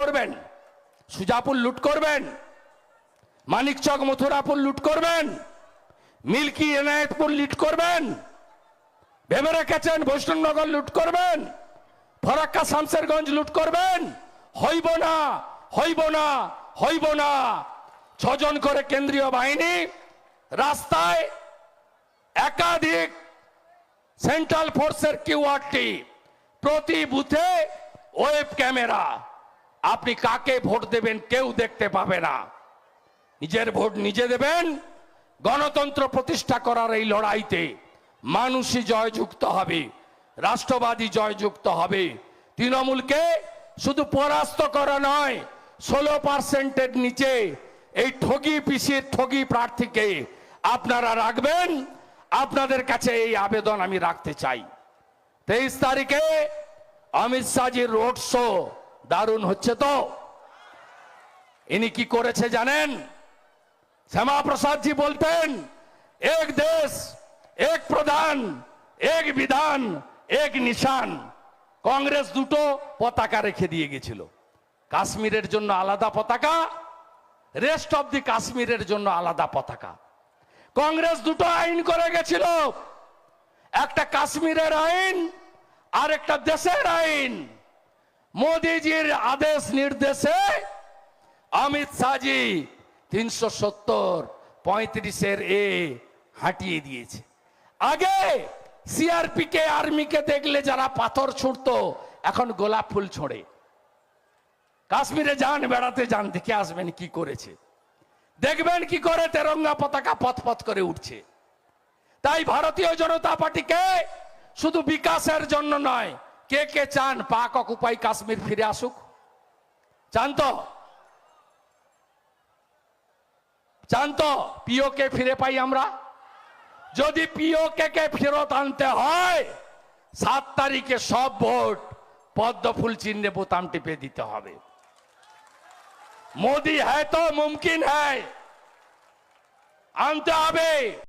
করবেন? সুজাপুর লুট করবেন? মানিকচক মথুরাপুর লুট করবেন? মিল্কি এনায়েতপুর লুট করবেন? ভেবে রেখেছেন বৈষ্ণবনগর লুট করবেন? ফরাক্কা শামসেরগঞ্জ লুট করবেন? হইব না হইব না হইব না। ছজন করে কেন্দ্রীয় বাহিনী রাস্তায় একাধিক সেন্ট্রাল ফোর্সের কিউআরটি প্রতি বুথে ওয়েব ক্যামেরা। আপনি কাকে ভোট দেবেন কেউ দেখতে পাবে না। নিজের ভোট নিজে দেবেন, গণতন্ত্র প্রতিষ্ঠা করার এই লড়াইতে মানুষই জয়যুক্ত হবে, রাষ্ট্রবাদী জয়যুক্ত হবে। তৃণমূলকে শুধু পরাস্ত করা নয়, ষোলো পার্সেন্টের নিচে এই ঠগি পিসির ঠগি প্রার্থীকে আপনারা রাখবেন। আপনাদের কাছে এই আবেদন আমি রাখতে চাই। তেইশ তারিখে অমিত শাহজির রোড শো দারুণ হচ্ছে তো। ইনি কি করেছে জানেন? শ্যামা প্রসাদ জি বলতেন, এক দেশ, এক প্রধান, এক বিধান, এক নিশান। কংগ্রেস দুটো পতাকা রেখে দিয়ে গেছিল। কাশ্মীরের জন্য আলাদা পতাকা রেস্ট অব দি কাশ্মীরের জন্য আলাদা পতাকা। কংগ্রেস দুটো আইন করে গেছিল, একটা কাশ্মীরের আইন আর একটা দেশের আইন। মোদিজির আদেশ নির্দেশে অমিত শাহজি তিনশো সত্তর পঁয়ত্রিশের এ হাঁটিয়ে দিয়েছে। আগে সিআরপি কে আর্মিকে দেখলে যারা পাথর ছুঁড়তো, এখন গোলাপ ফুল ছোঁড়ে। কাশ্মীরে যান, বেড়াতে যান, দেখে আসবেন কি করেছে। দেখবেন কি করে তেরঙ্গা পতাকা পথ পথ করে উঠছে। তাই ভারতীয় জনতা পার্টিকে শুধু বিকাশের জন্য নয় কে কে চান পাক অকুপাই কাশ্মীর ফিরে আসুক? চান তো? চান তো? পিওকে ফিরে পাই আমরা? যদি পিও কে কে ফেরত আনতে হয়, সাত তারিখে সব ভোট পদ্ম ফুল চিহ্নে বোতাম টিপে দিতে হবে। মোদি হ্যায় তো, মুমকিন হ্যায়। আনতে হবে।